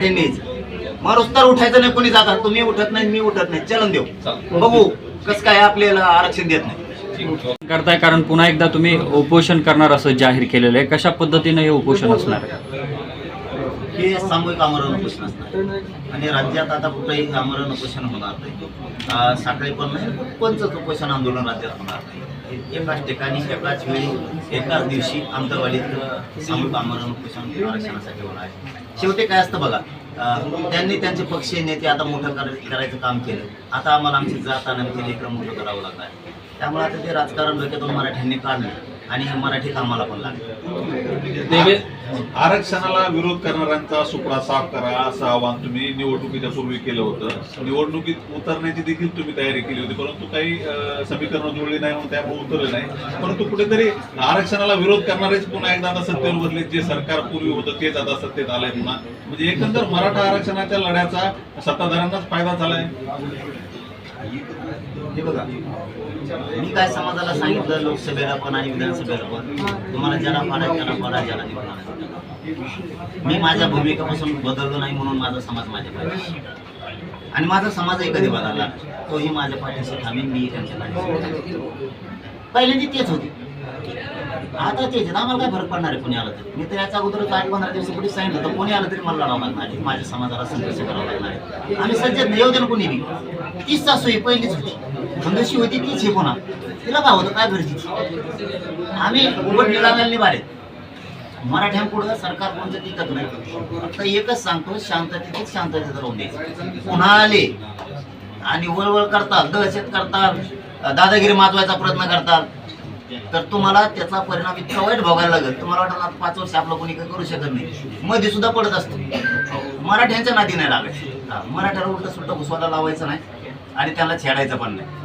मग रस्त्यावर उठायचं नाही कोणी जातात तुम्ही उठत नाही मी उठत नाही. चलन देऊ. बघू कसं काय आपल्याला आरक्षण देत नाही. करताय कारण पुन्हा एकदा तुम्ही उपोषण करणार असं जाहीर केलेलं आहे. कशा पद्धतीनं हे उपोषण असणार हे सामूहिक आमरण उपोषण असणार आणि राज्यात आता कुठेही आमरण उपोषण होणार नाही. साखळी पण नाही कोणचंच उपोषण आंदोलन राज्यात होणार नाही. एकाच ठिकाणी एकाच वेळी एकाच दिवशी आंतरवाडीत सामूहिक आमरण उपोषण आरक्षणासाठी होणार आहे. शेवटी काय असतं बघा त्यांनी त्यांचे पक्षीय नेते आता मोठं करायचं काम केलं. आता आम्हाला आमची जात आणि आमचे लेकरं मोठं करावं लागणार त्यामुळे आता ते राजकारण डोक्यातून मराठ्यांनी काढलं. आणि मराठी कामाला पण लागले. आरक्षणाला विरोध करणाऱ्यांचा सुपडा साफ करा असं आवाहन तुम्ही निवडणुकीच्या पूर्वी केलं होतं. निवडणुकीत उतरण्याची देखील तुम्ही तयारी केली होती परंतु काही समीकरण जुळली नाही म्हणून त्यामुळे उतरले नाही. परंतु कुठेतरी आरक्षणाला विरोध करणारेच पुन्हा एकदा आता सत्तेवर बदले जे सरकार पूर्वी होतं तेच आता सत्तेत आलंय पुन्हा म्हणजे एकंदर मराठा आरक्षणाच्या लढ्याचा सत्ताधाऱ्यांनाच फायदा झालाय. हे बघा. मी काय समाजाला सांगितलं लोकसभेला पण आणि विधानसभेला पण तुम्हाला ज्याला पाडा त्याला पाडा ज्याला नाही मी माझ्या भूमिकेपासून बदललो नाही म्हणून माझा समाज माझ्या पाहिजे आणि माझा समाजही कधी बदलला तोही माझ्या पाठीशी थांबेन मी त्यांच्या पाठीशी पहिल्यांदी तेच होते. आता ते आहेत. आम्हाला काय फरक पडणार आहे कोणी आलं तरी? मी तर याच्या अगोदर आठ पंधरा दिवसापूर्वी सांगितलं तर कोणी आलं तरी मला लढावं लागणार आहे. माझ्या समाजाला संघर्ष करावा लागणार आहे. आम्ही सज्जत येऊ कोणी बी तीच सासू ही पहिलीच होती. खंदशी होती तीच हे कोणा तिला काय होतं? काय गरजेची आम्ही उघड निघालेली बारे मराठ्यांपुढं सरकार कोणतं टिकत नाही. फक्त एकच सांगतो शांततेतच शांततेत राहून द्यायचं. पुन्हा आले आणि वळवळ करतात दहशत करतात दादागिरी माजवायचा प्रयत्न करतात तर तुम्हाला त्याचा परिणाम इतका वाईट भोगायला लागेल. तुम्हाला वाटतं आता पाच वर्ष आपलं कोणी काही करू शकत नाही. मध्ये सुद्धा पडत असतो. मराठ्यांच्या नादी नाही लागायचं. हा, मराठ्याला उलट सुलट घुसवायला लावायचं नाही आणि त्यांना छेडायचं पण नाही.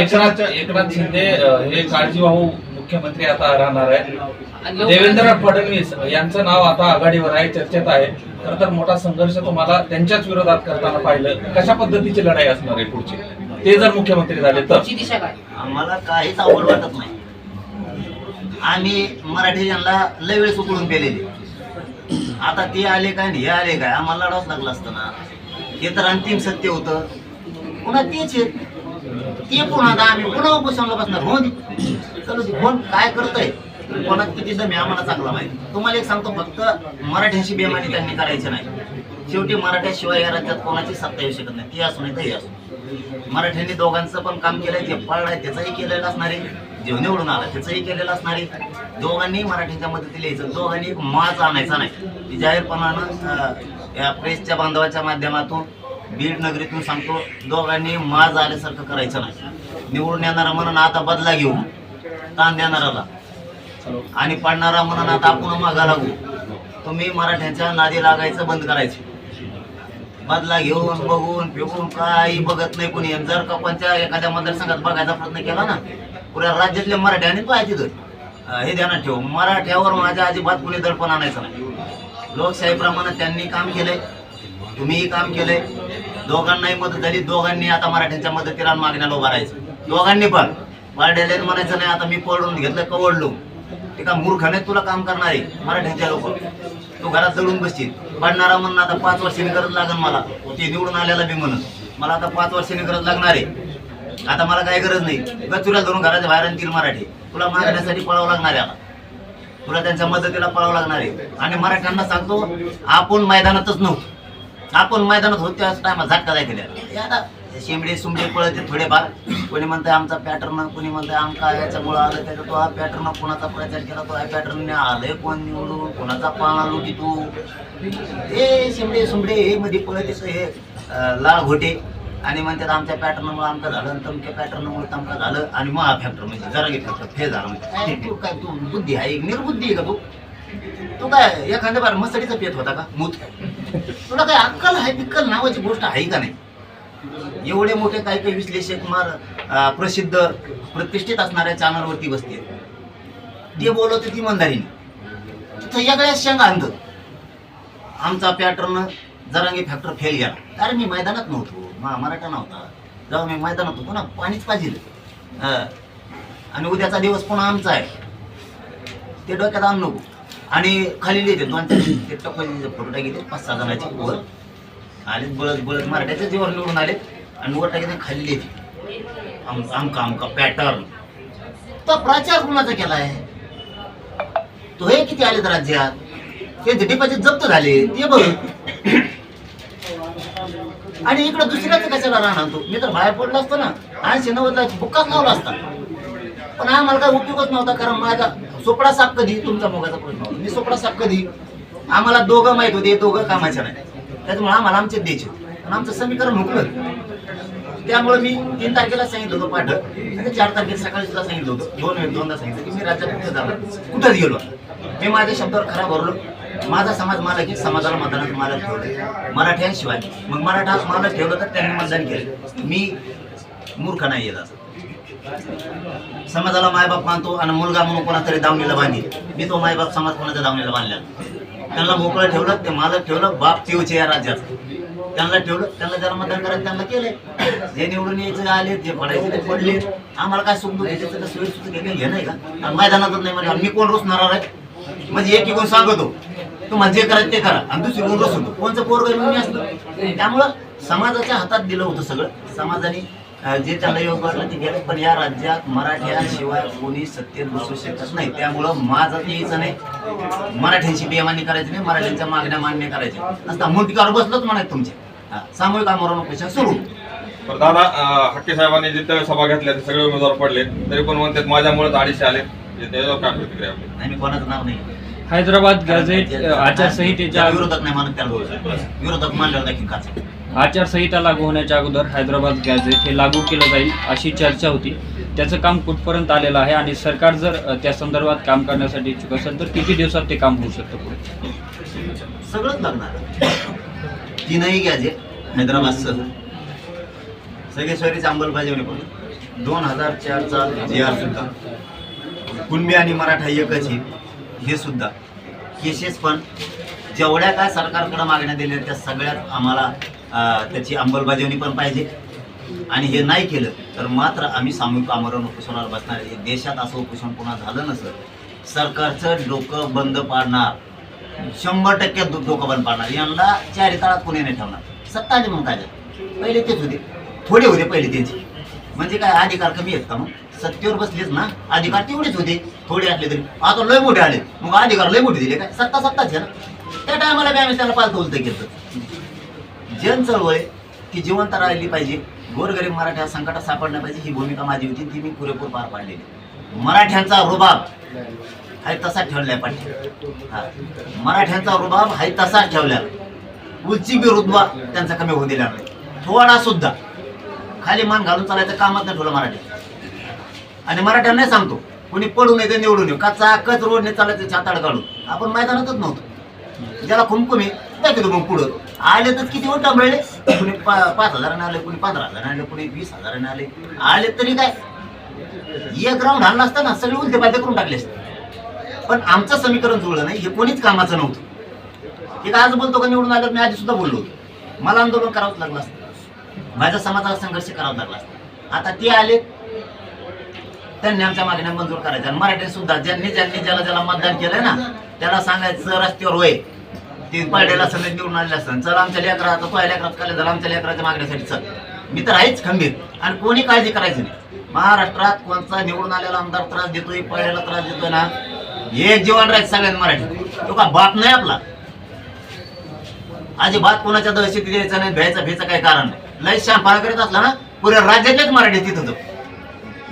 एकनाथ शिंदे हे काळजीवाहू मुख्यमंत्री आता राहणार आहे देवेंद्र फडणवीस यांचं नाव आता आघाडीवर आहे चर्चेत आहे. खर तर मोठा संघर्ष तुम्हाला त्यांच्याच विरोधात करताना पाहिलं. कशा पद्धतीची लढाई असणार आहे पुढची? ते जर मुख्यमंत्री झाले तर? आम्हाला काहीच अवघड वाटत नाही. आम्ही मराठी यांना लय वेळेस उकळून पेलेले आता ते आले काय आणि हे आले काय? आम्हाला लढावंच लागलं असतं ना. हे तर अंतिम सत्य होतं. पुन्हा तेच आहेत ते पुन्हा आता आम्ही पुन्हा उपोषणाला बसणार. हो. चलो. कोण काय करतंय? कोणात किती दम आहे आम्हाला चांगला माहिती तुम्हाला एक सांगतो फक्त मराठ्यांशी बेमानी त्यांनी करायची नाही. शेवटी मराठ्याशिवाय या राज्यात कोणाची सत्ता येऊ शकत नाही. ती असू नाही तर हे असू मराठ्यांनी दोघांचं पण काम केलंय जे पाळलंय त्याचंही केलेलं असणार आहे. जे निवडून आला त्याचंही केलेलं असणार आहे. दोघांनी मराठीच्या मदतीला यायचं दोघांनी एक माज आणायचा नाही. ती जाहीरपणानं या प्रेसच्या बांधवाच्या माध्यमातून बीड नगरीतून सांगतो दोघांनी माज आल्यासारखं करायचं नाही. निवडून येणारा म्हणून आता बदला घेऊ ताण देणाराला. आणि पाडणारा म्हणून आता आपण मागा लागू. तुम्ही मराठ्यांच्या नादी लागायचं बंद करायचं. बदला घेऊन बघून फिरून काही बघत नाही कोणी. आणि जर का कोणत्या एखाद्या मतदारसंघात बघायचा प्रयत्न केला ना पुऱ्या राज्यातले मराठ्याने पाहिजे तिथं. हे ध्यानात ठेव. मराठ्यावर माझ्या अजिबात कुणी दडपण आणायचं नाही. लोकशाहीप्रमाणे त्यांनी काम केलंय. तुम्हीही काम केलंय. दोघांनाही मदत झाली. दोघांनी आता मराठ्यांच्या मदतीला मागण्याला उभा राहायचं. दोघांनी पण. पारड्याला म्हणायचं नाही आता मी पळून घेतलं कवडलो ते का मूर्खाने तुला काम करणार आहे मराठ्यांच्या लोक. तू घरात दडून बसशील. पडणारा म्हणून आता पाच वर्षांनी गरज लागेल मला. ते निवडून आल्याला बी म्हणून. मला आता पाच वर्षांनी गरज लागणार आहे. आता मला काही गरज नाही. गचुऱ्या धरून घराच्या बाहेर आणतील मराठी. तुला मागण्यासाठी पळावं लागणार आहे आता. तुला त्यांच्या मदतीला पळावं लागणार आहे. आणि मराठ्यांना सांगतो आपण मैदानातच नव्हतो. आपण मैदानात होतो त्याच टायमात झटका जाय केल्या आता शेंबडे सुंबडे पळते थोडेफार. कोणी म्हणते आमचा पॅटर्न कोणी म्हणते आमका याच्यामुळं आलं त्याचा तो हा पॅटर्न कोणाचा प्रचार केला तो हा पॅटर्नने आलंय कोण निवडून कोणाचा पाळणा लुटी तू? हे शेंबडे सुंबडे हे मध्ये पळते हे लाळ घोटे. आणि म्हणतात आमच्या पॅटर्नमुळे आमचं झालं आणि तुमच्या पॅटर्नमुळे तमका झालं आणि मग हा फॅक्टर म्हणजे जरा घे फॅक्टर फेल झालं म्हणजे. काय तू काय तू बुद्धी आहे निर्बुद्धी आहे का तू? तू काय एखाद्या बार मसडीचा पेत होता का? मूत? तुला काय अक्कल आहे बिक्कल नावाची गोष्ट आहे का नाही? एवढे मोठे काही काही विश्लेषक मार प्रसिद्ध प्रतिष्ठित असणाऱ्या चॅनलवरती बसते. ते बोलवते ती मंदारीने तिथं यागळ्या शेंगा आणत आमचा पॅटर्न जरांगी फॅक्टर फेल गेला. अरे मी मैदानात नव्हतो. मा मराठा नव्हता. जेव्हा मी मैदानात होतो ना. पाणीच पाहिजे. आणि उद्याचा दिवस पुन्हा आमचा आहे. ते डोक्यात आणू नको. आणि खाली लिहिते दोन चार ते टप्प्याचे फोटो टाकी पाच सहा जणांचे वर. आले बळत बळत मराठ्याच्या जीवन निवडून आले. आणि वर टाकीते खाल्ली लिहिते आमका आमका पॅटर्न तो प्रचार कुणाचा केलाय? तो हे किती आले तर राज्यात? ते डिपॉझिट जप्त झाले. ते बघ. आणि इकडे दुसऱ्याच कशाला राहणार तो? मी तर बाहेर पडलो असतो ना. ऐंशी नव्वदला बुक्काच लावला असता. पण आम्हाला काय उपयोगच नव्हता कारण माझा सोपडा साप कधी? तुमचा मोगाचा प्रश्न होता. मी सोपडा साप कधी? आम्हाला दोघं माहीत होते दोघं कामाचे नाही. त्याच्यामुळे आम्हाला आमचे द्यायचे पण आमचं समीकरण हुकलं. त्यामुळे मी तीन तारखेला सांगितलं होतं पाठक म्हणजे चार तारखेला सकाळी सुद्धा सांगितलं होतं. दोन दोनदा सांगितलं की मी राज्यात कुठे जाणार कुठंच गेलो मी माझ्या शब्दावर खरा भरलो. माझा समाज मला की समाजाला मतदानात मला ठेवलं मराठ्यांशिवाय मग मराठा मला ठेवलं तर त्यांनी मतदान केलं. मी मूर्ख नाही येत असं समाजाला मायबाप मानतो आणि मुलगा म्हणून कोणातरी दावणीला बांधील. मी तो मायबाप समाज कोणाच्या दावणीला बांधला त्यांना मोकळं ठेवलं ते मालक ठेवलं बाप तेवचे या राज्यात. त्यांना ठेवलं त्यांना त्याला मतदान करायचं त्यांना केलंय. जे निवडून यायचं आले जे पडायचे ते पडले आम्हाला काय सुख दुःख त्याचं सोयी सुद्धा काही घेणं नाही का? मैदानातच नाही म्हणजे मी कोण रुसणार आहे? म्हणजे एक कोण सांगतो. तुम्हाला जे करायचं ते करा. आणि दुसरी कोण रसवतो? कोणचं पोरग मी असतं. त्यामुळं समाजाच्या हातात दिलं होतं सगळं. समाजाने जे त्यांना योग वाटलं ते गेलं. पण या राज्यात मराठ्याशिवाय कोणी सत्तेत बसू शकत नाही. त्यामुळं माझं यायचं नाही. मराठ्यांची बेमानी करायची नाही. मराठ्यांच्या मागण्या मान्य करायच्या. नसता मुंडकावर बसलोच म्हणायचं तुमचे. सामूहिक आमरण उपोषण सुरू. तर दादा हक्के साहेबांनी जिथं सभा घेतल्या ते सगळे उमेदवार पडले. तरी पण म्हणतात माझ्यामुळेच अडीचशे आले. त्याच्यावर काय प्रतिक्रिया आपली नाही मी कोणाचं नाव नाही हैदराबाद गॅझेट अ, आचारसंहितेच्या त्याला विरोधक नाही म्हणत त्याला विरोधक मानल्यावर देखील काच आचारसंहिता लागू होण्याच्या अगोदर हैदराबाद गॅझेट हे लागू केलं जाईल अशी चर्चा होती. त्याचं काम कुठपर्यंत आलेलं आहे आणि सरकार जर अ, त्या संदर्भात काम करण्यासाठी इच्छुक असेल तर किती दिवसात ते काम होऊ शकतं पुढे? सगळंच लागणार. तीनही गॅजेट हैदराबादसह सगळे सोयरीचे अंमलबजावणी पण. दोन हजार चारचा जे आर सुद्धा. कुणबी आणि मराठा एकच आहे. हे सुद्धा. केसेस पण जेवढ्या काय सरकारकडे मागण्या दिल्या त्या सगळ्यात आम्हाला त्याची अंमलबजावणी पण पाहिजे. आणि हे नाही केलं तर मात्र आम्ही सामूहिक आमरण उपोषणावर बसणार देशात असं उपोषण पुन्हा झालं नसं सरकारचं डोकं बंद पाडणार. शंभर टक्के दु- डोकं बंद पाडणार. यांना चारी तळात कोणी नाही ठेवणार. सत्ता आली मग काय पहिले तेच होते. थोडे होते पहिले त्यांचे. म्हणजे काय अधिकार कमी आहेत का मग? सत्तेवर बसलेच ना. अधिकार तेवढेच होते. थोडे असले तरी. आता लय मोठे आले. मग अधिकार लय मोठे दिले काय? सत्ता सत्ताच आहे ना. त्या टायमाला काय आम्ही त्याला पालतं उलतं केलं जन चळवळ ती जिवंत राहिली पाहिजे. गोरगरीब मराठ्या संकटात सापडण्या पाहिजे. ही भूमिका माझी होती. ती मी पुरेपूर पार पाडलेली मराठ्यांचा रुबाब. हाय तसा ठेवलाय पाठी हा. मराठ्यांचा रुबाब हाय तसा ठेवल्या. उलची बी रुतबा त्यांचा कमी होऊ दिला नाही. थोडा सुद्धा. खाली मान घालून चालायचं कामच नाही ठेवलं मराठी. आणि मराठ्यांना सांगतो. कोणी पडून येते निवडून येऊ. कचा कच रोडने चालायचं छाताड काढून. आपण मैदानातच नव्हतो. ज्याला आहे दाखवतो मग पुढं. आले तर किती वोट मिळले कुणी पा- पाच हजाराने आले कुणी पंधरा हजाराने आले कुणी वीस हजाराने आले. आले तरी काय? एक राऊंड आणला असता ना सगळे उलटे पालटे करून टाकले असते. पण आमचं समीकरण जुळलं नाही हे कोणीच कामाचं नव्हतं. हे आज बोलतो का निवडून आल्यावर मी आधी सुद्धा बोललो होतो. मला आंदोलन करावंच लागलं असतं. माझ्या समाजाला संघर्ष करावा लागला असता. आता ते आले त्यांनी आमच्या मागण्या मंजूर करायच्या आणि मराठी सुद्धा ज्यांनी ज्यांनी ज्याला ज्याला मतदान केलंय ना त्याला सांगायचं रस्त्यावर होय. ते पाड्याला समेत निवडून आलेले असतात चल आमच्या लेकरा आता तो लेकरात काय झालं आमच्या लेकराच्या मागण्यासाठी चल. मी तर आहेच खंबीर. आणि कोणी काळजी करायची नाही. महाराष्ट्रात कोणता निवडून आलेला आमदार त्रास देतोय पाड्याला त्रास देतोय ना एक जीवन राहायचं सगळ्यांना मराठी. तो का बाप नाही आपला? अजिबात कोणाच्या दहशती द्यायचं नाही भ्यायचं भ्यायचं काही कारण नाही. लय शांपणा करीत असला ना पुऱ्या राज्यातलेच मराठी तिथं जाऊ.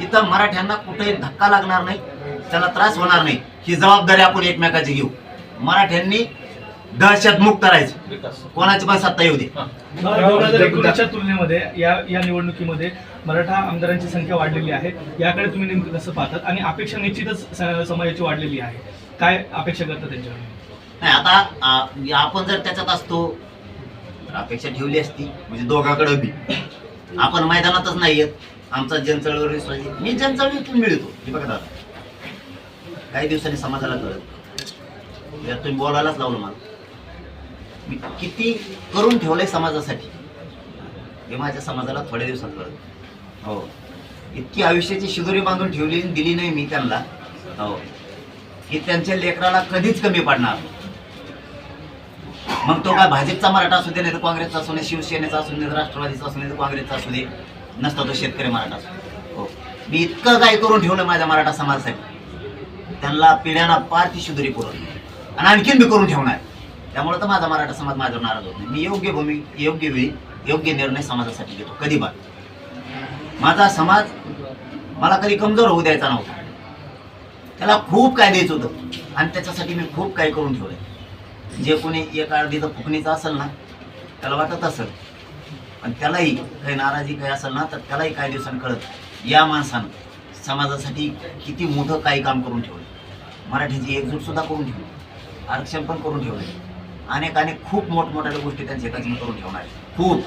इथं मराठ्यांना कुठेही धक्का लागणार नाही त्याला त्रास होणार नाही. ही जबाबदारी आपण एकमेकाची घेऊ. मराठ्यांनी दहशत मुक्त राहायचं. कोणाची पण सत्ता येऊ दे. दोन हजार एकोणीसच्या तुलनेमध्ये या या निवडणुकीमध्ये मराठा आमदारांची संख्या वाढलेली आहे. याकडे तुम्ही नेमकं कसं पाहतात? आणि अपेक्षा निश्चितच स- समाजाची वाढलेली आहे. काय अपेक्षा करता त्यांच्याकडे नाही आता म्हणजे आपण जर त्याच्यात असतो तर अपेक्षा ठेवली असती म्हणजे दोघांकडे बी. आपण मैदानातच नाही येत. आमचा जनचळवळ विश्वास मी जनचळवळीतून मिळतो. हे बघा दादा. काही दिवसांनी समाजाला कळत यात तुम्ही बोलायलाच लावलं मला. मी किती करून ठेवलंय समाजासाठी हे माझ्या समाजाला थोड्या दिवसात कळत हो. इतकी आयुष्याची शिदोरी बांधून ठेवली दिली नाही मी त्यांना. हो. की त्यांच्या लेकराला कधीच कमी पडणार मग तो काय भाजपचा मराठा असू दे नाही तर काँग्रेसचा असू दे शिवसेनेचा असू दे राष्ट्रवादीचा असू दे काँग्रेसचा असू दे नसता तो शेतकरी मराठा. असू दे. हो. मी इतकं काय करून ठेवलं माझ्या मराठा समाजासाठी? त्यांना पिढ्यांना पार ती शिदोरी पुरवली. आणि आणखीन मी करून ठेवणार. त्यामुळे तर माझा मराठा समाज माझ्यावर नाराज होत नाही. मी योग्य भूमी योग्य वेळी योग्य निर्णय समाजासाठी घेतो कधी पण. माझा समाज मला कधी कमजोर होऊ द्यायचा नव्हता. त्याला खूप काय द्यायचं होतं. आणि त्याच्यासाठी मी खूप काही करून ठेवलं जे कोणी एक अर्धीचं फुकणीचं असेल ना त्याला वाटत असेल. पण त्यालाही काही नाराजी काही असेल ना तर त्यालाही काही दिवसांनी कळत. या माणसानं समाजासाठी किती मोठं काही काम करून ठेवलं मराठीची एकजूटसुद्धा करून ठेवली. आरक्षण पण करून ठेवले अनेक अनेक खूप मोठमोठ्या गोष्टी त्यांच्या एकाच करून ठेवणार खूप.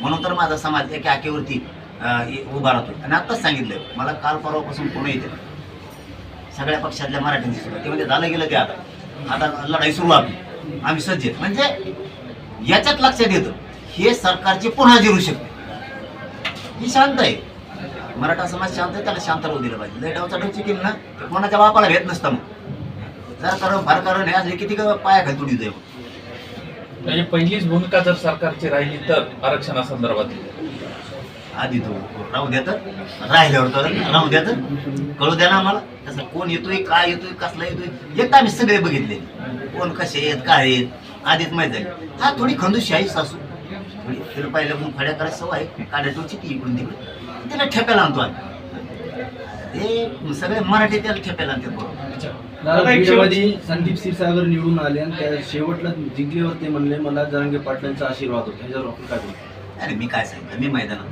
म्हणून तर माझा समाज एका आकेवरती उभा राहतो आणि आत्ताच सांगितलं मला काल परवापासून पुणे येते? सगळ्या पक्षातल्या मराठ्यांची सुरुवात. ते म्हणजे झालं गेलं ते आता. आता लढाई सुरू आपली आम्ही सज्ज म्हणजे याच्यात लक्षात येतं हे सरकारची पुन्हा जिरू शकते. ही शांत आहे. मराठा समाज शांत आहे त्याला शांत राहू दिलं पाहिजे. लय डावचा डवची केली ना तर कोणाच्या बापाला भेट नसतं मग. जर कारण फार कारण हे असले किती पाया खाली तुडी जाईल म्हणजे पहिलीच भूमिका जर सरकारची राहिली तर आरक्षणासंदर्भात आधी तो राहू द्या तर. राहिल्यावर तर राहू द्या तर. कळू द्या ना आम्हाला? तसं कोण येतोय काय येतोय कसला येतोय? एक तर आम्ही सगळे बघितले. कोण कसे आहेत काय आहेत? आधीच माहीत झाले. हा थोडी खंदुशी आहे सासू. थोडी तिला पाहिलं म्हणून फड्या करायची सवय आहे. काढ्याटोची ती इकडून तिकडे त्याला ठेप्याला आणतो आम्ही. ते सगळे मराठी त्याला ठेप्याला आणतात बरोबर मध्ये संदीप क्षीरसागर निवडून आले आणि त्या शेवटला जिंकल्यावर ते म्हणले मला जरांगे पाटलांचा आशीर्वाद होता. ह्याच्यावर आपण काय बोलतो अरे मी काय सांगितलं मी मैदानात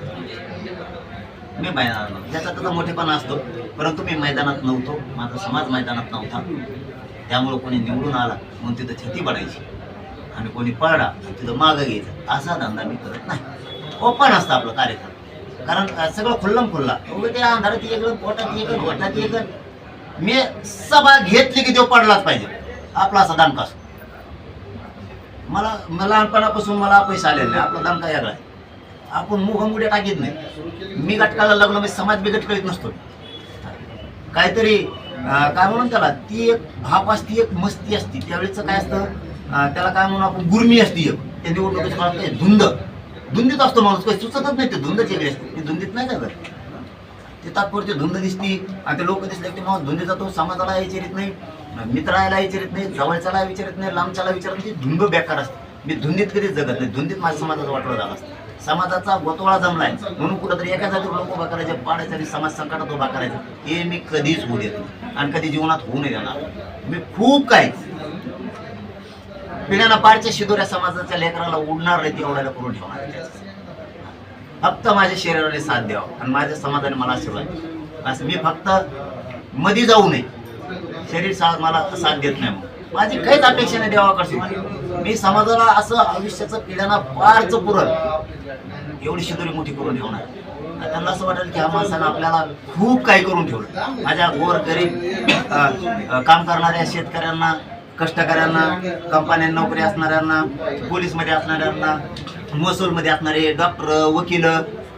मी मैदानात नव्हतो. त्याचा त्याचा मोठेपणा असतो. परंतु मी मैदानात नव्हतो. माझा समाज मैदानात नव्हता. त्यामुळं कोणी निवडून आला म्हणून तिथं छती पडायची. आणि कोणी पडला तिथं मागं घ्यायचं. असा धंदा मी करत नाही. ओपन असतं आपलं कार्यक्रम. कारण सगळं खुल्लम खुल्ला. उभं ते अंधारात येगळं पोटात येगळं पोटात येगळं मी सभा घेतली की तो पडलाच पाहिजे. आपला असा दानका असतो. मला लहानपणापासून मला पैसा आलेला नाही. आपला दानका वेगळा आहे. आपण मुघमुड्या टाकीत नाही. मी गटकाला लागलो मी समाज बी नसतो. काहीतरी काय म्हणून त्याला? ती एक भाप असती एक मस्ती असती. त्यावेळेचं काय असतं? त्याला काय म्हणून आपण? गुर्मी असती एक. त्या निवडणुकीच्या काळात काय? धुंद. धुंदीत असतो माणूस. काही सुचतच नाही ते धुंद केली असते. ती धुंदीत नाही जात. ते तात्पुरते धुंद दिसती. आणि ते लोक दिसले की मग धुंदी जातो समाजाला विचारित नाही. मित्राला विचारित नाही. जवळच्याला विचारित नाही. लांबच्याला विचारत नाही. धुंद बेकार असते. मी धुंदीत कधीच जगत नाही. धुंदीत माझ्या समाजाचा वाटोळा झाला असतं. समाजाचा गोतवाळा जमलाय. म्हणून कुठंतरी एका जातीवर लोक उभा करायचे पाडायचे आणि समाज संकटात उभा करायचा. हे मी कधीच होऊ देत नाही आणि कधी जीवनात होऊ नये देणार मी खूप काही पिढ्याना पारच्या शिदोऱ्या समाजाच्या लेकराला उडणार नाही एवढ्याला करून ठेवणार फक्त माझ्या शरीराने साथ द्यावा आणि माझ्या समाजाने मला आशीर्वाद असं मी फक्त मधी जाऊ नये. शरीर साथ मला साथ देत नाही मग माझी काहीच अपेक्षा नाही देवाकडची. मी समाजाला असं आयुष्याचं पिढ्यांना पारच पुरण एवढी शिदोरी मोठी करून ठेवणार त्यांना असं वाटेल की ह्या माणसानं आपल्याला खूप काही करून ठेवलं. माझ्या गोर गरीब काम करणाऱ्या शेतकऱ्यांना कष्टकऱ्यांना कंपन्या नोकरी असणाऱ्यांना पोलीसमध्ये असणाऱ्यांना महसूलमध्ये असणारे डॉक्टर वकील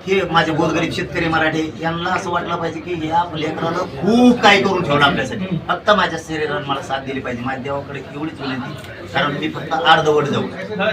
हे माझे गोरगरीब शेतकरी मराठी यांना असं वाटलं पाहिजे की या लेकरानं खूप काही करून ठेवलं आपल्यासाठी. फक्त माझ्या शरीराने मला साथ दिली पाहिजे. माझ्या देवाकडे एवढीच विनंती कारण मी फक्त अर्धवट जाऊ.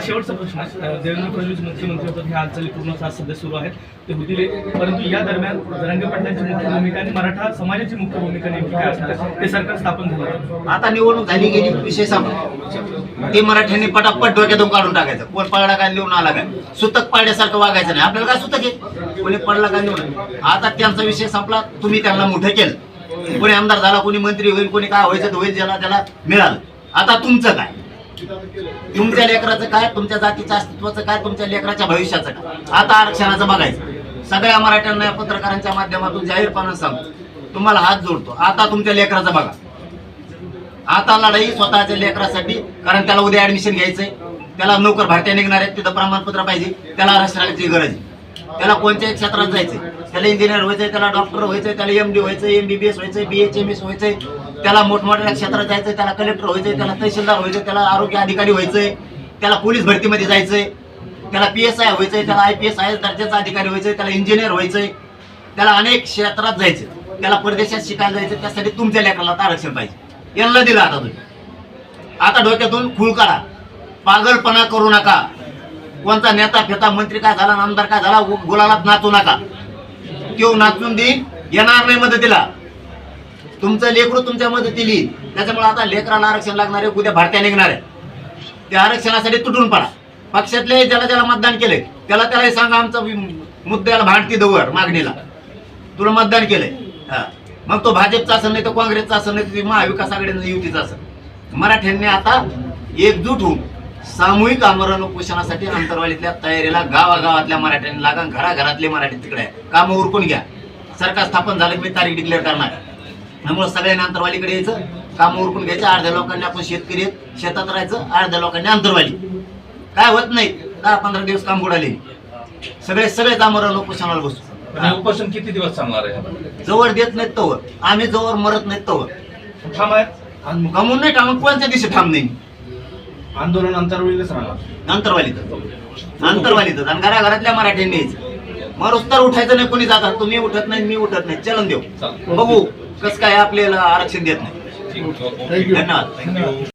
शेवटचा प्रश्न देवेंद्र फडणवीस मुख्यमंत्री होतात ह्या हालचाली पूर्ण सात सध्या सुरू आहेत ते होतील. परंतु या दरम्यान जरांगे पाटलांची मुख्य भूमिका आणि मराठा समाजाची मुख्य भूमिका नेमकी काय असणार ते सरकार स्थापन झालं आता निवडणूक झाली गेली विषय संपला. ते मराठ्यांनी पटापट डोक्यातून काढून टाकायचं. कोण पडला काय लिहून आला काय? सुतक पाडण्यासारखं वागायचं नाही. आपल्याला काय सुतक आहे? कोणी पडला का निवडून आता त्यांचा विषय संपला तुम्ही त्यांना मोठं केलं. कोणी आमदार झाला कोणी मंत्री होईल कोणी काय व्हायचं होईल ज्याला त्याला मिळालं. आता तुमचं काय? तुमच्या लेकराचं काय? तुमच्या जातीच्या अस्तित्वाचं काय? तुमच्या लेकराच्या भविष्याचं काय? आता आरक्षणाचं बघायचं. सगळ्या मराठ्यांना या पत्रकारांच्या माध्यमातून जाहीरपणे सांगतो. तुम्हाला हात जोडतो. आता तुमच्या लेकराचं बघा. आता लढाई स्वतःच्या लेकरासाठी कारण त्याला उद्या ऍडमिशन घ्यायचंय. त्याला नोकर भारतीय निघणार आहेत तिथं प्रमाणपत्र पाहिजे. त्याला आरक्षणाची गरज आहे. त्याला कोणत्याही क्षेत्रात जायचंय. त्याला इंजिनियर व्हायचंय त्याला डॉक्टर व्हायचंय त्याला एम डी व्हायचं एम बी बी एस व्हायचंय बी एच एम एस व्हायचंय. त्याला मोठमोठ्या क्षेत्रात जायचंय त्याला कलेक्टर व्हायचंय त्याला तहसीलदार व्हायचंय त्याला आरोग्य अधिकारी व्हायचंय त्याला पोलीस भरतीमध्ये जायचंय त्याला पी एस आय व्हायचंय त्याला आय पी एस आय दर्जाचा अधिकारी व्हायचंय त्याला इंजिनियर व्हायचंय. त्याला अनेक क्षेत्रात जायचं त्याला परदेशात शिकायला जायचं त्यासाठी तुमच्या लेकराला आरक्षण पाहिजे. यांना दिलं आता तुम्ही. आता डोक्यातून खूळ काढा. पागलपणा करू नका. कोणता नेता फेता मंत्री काय झाला आमदार काय झाला गुलालात नाचू नका. तो नाचून देईन येणार नाही मदतीला. तुमचं लेकरू तुमच्या मदतीला. येईल त्याच्यामुळे आता लेकराला आरक्षण लागणार आहे उद्या भारत्या निघणार आहे. त्या आरक्षणासाठी तुटून पडा. पक्षातले ज्याला ज्याला मतदान केलंय त्याला त्यालाही सांगा आमचा मुद्द्याला भांडती दवर मागणीला. तुला मतदान केलंय. हा. मग तो भाजपचा असं नाही तर काँग्रेसचा असं नाही तर महाविकास आघाडीचा युतीचा असं मराठ्यांनी आता एकजूट होऊन सामूहिक आमरण उपोषणासाठी अंतरवालीतल्या तयारीला गावागावातल्या मराठ्यांनी लागा घराघरातले मराठी तिकडे कामं उरकून घ्या. सरकार स्थापन झालं की मी तारीख डिक्लेअर करणार त्यामुळे सगळ्यांनी अंतरवालीकडे यायचं काम उरकून घ्यायचं अर्ध्या लोकांनी आपण शेतकरी शेतात राहायचं अर्ध्या लोकांनी अंतरवाली काय होत नाही दहा पंधरा दिवस काम बुडाले. सगळे सगळेच आमरण उपोषणाला बसू. उपोषण किती दिवस चालणार आहे जवळ देत नाहीत तवर आम्ही जवळ मरत नाहीत तवर आन- गमून नाही टामून कोणत्या दिवशी थांब नाही. आंदोलन अंतरवेळीच राहणार. अंतरवालीत अंतरवालीत आणि घराघरातल्या मराठ्यांनी यायचं. मग तर उठायचं नाही कोणी जातात तुम्ही उठत नाही मी उठत नाही. चलन देऊ. बघू कसं काय आपल्याला आरक्षण देत नाही. थँक्यू धन्यवाद.